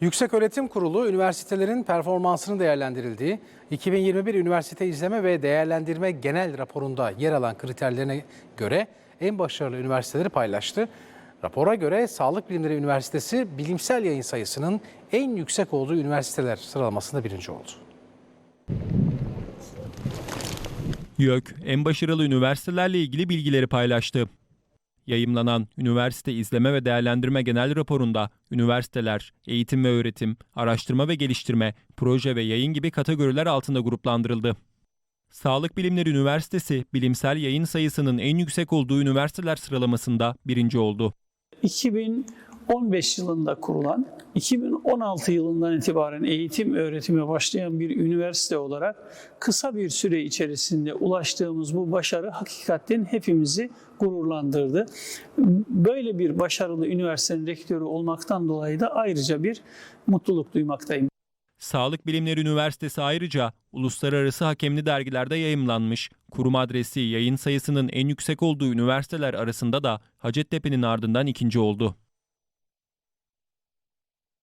Yükseköğretim Kurulu üniversitelerin performansının değerlendirildiği 2021 Üniversite İzleme ve Değerlendirme Genel Raporu'nda yer alan kriterlerine göre en başarılı üniversiteleri paylaştı. Rapora göre Sağlık Bilimleri Üniversitesi bilimsel yayın sayısının en yüksek olduğu üniversiteler sıralamasında birinci oldu. YÖK, en başarılı üniversitelerle ilgili bilgileri paylaştı. Yayımlanan Üniversite İzleme ve Değerlendirme Genel Raporu'nda üniversiteler, eğitim ve öğretim, araştırma ve geliştirme, proje ve yayın gibi kategoriler altında gruplandırıldı. Sağlık Bilimleri Üniversitesi, bilimsel yayın sayısının en yüksek olduğu üniversiteler sıralamasında birinci oldu. 2015 yılında kurulan, 2016 yılından itibaren eğitim öğretime başlayan bir üniversite olarak kısa bir süre içerisinde ulaştığımız bu başarı hakikaten hepimizi gururlandırdı. Böyle bir başarılı üniversitenin rektörü olmaktan dolayı da ayrıca bir mutluluk duymaktayım. Sağlık Bilimleri Üniversitesi ayrıca uluslararası hakemli dergilerde yayımlanmış, kurum adresi yayın sayısının en yüksek olduğu üniversiteler arasında da Hacettepe'nin ardından ikinci oldu.